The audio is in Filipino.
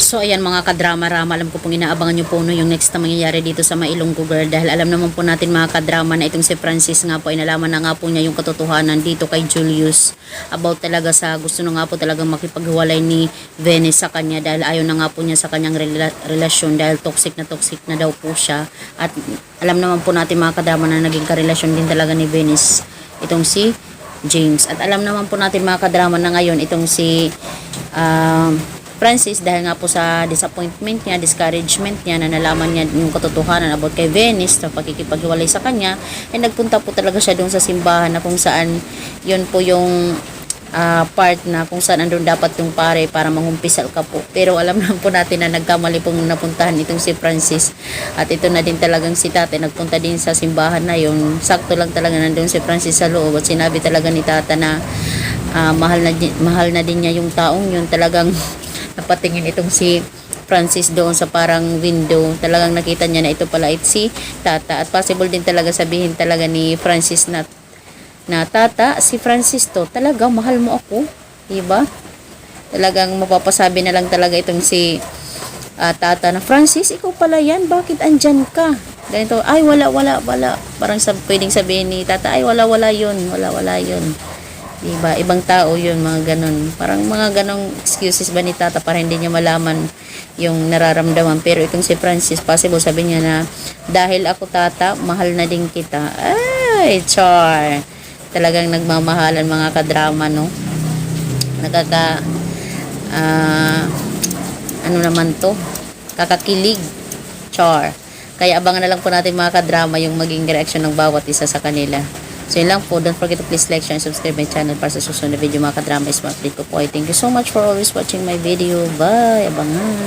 So ayan mga kadrama-rama, alam ko pong inaabangan nyo po no, yung next na mangyayari dito sa Mailonggo Girl. Dahil alam naman po natin mga kadrama na itong si Francis nga po ay nalaman na nga po niya yung katotohanan dito kay Julius about talaga sa gusto na nga po talagang makipaghiwalay ni Venice sa kanya dahil ayaw na nga po niya sa kanyang rela- relasyon dahil toxic na toxic na daw po siya. At alam naman po natin mga kadrama na naging karelasyon din talaga ni Venice itong si James. At alam naman po natin mga kadrama na ngayon itong si um, Francis dahil nga po sa disappointment niya, discouragement niya na nalaman niya yung katotohanan about kay Venice sa pagkikipaghiwalay sa kanya ay nagpunta po talaga siya doon sa simbahan na kung saan yun po yung ah, part na kung saan andun dapat yung pare para mangumpisal ka po. Pero alam naman po natin na nagkamali pong napuntahan itong si Francis at ito na din talagang si tate nagpunta din sa simbahan na yun. Sakto lang talaga nandun si Francis sa loob at sinabi talaga ni tata na ah, mahal na mahal na din niya yung taong yun talagang napatingin itong si Francis doon sa parang window. Talagang nakita niya na ito pala it si tata. At possible din talaga sabihin talaga ni Francis na na tata si Francis to. Talaga mahal mo ako. Diba? Talagang mapapasabi na lang talaga itong si ah, tata na Francis ikaw pala yan. Bakit andyan ka? Ganito ay wala wala wala. Parang sab pwedeng sabihin ni tata ay wala wala yun. Wala wala yun Diba? Ibang tao yun, mga ganun. Parang mga ganong excuses ba ni tata para hindi niya malaman yung nararamdaman. Pero itong si Francis, possible sabi niya na, dahil ako tata, mahal na din kita. Ay, char. Talagang nagmamahalan mga kadrama, no? Nakaka, ah, ano naman to? Kakakilig. Char. Kaya abangan na lang po natin mga kadrama yung maging reaction ng bawat isa sa kanila. So yun lang po. Don't forget to please like, share, and subscribe my channel para sa susunod na video mga kadrama is ma-update ko po. Thank you so much for always watching my video. Bye! Abangan!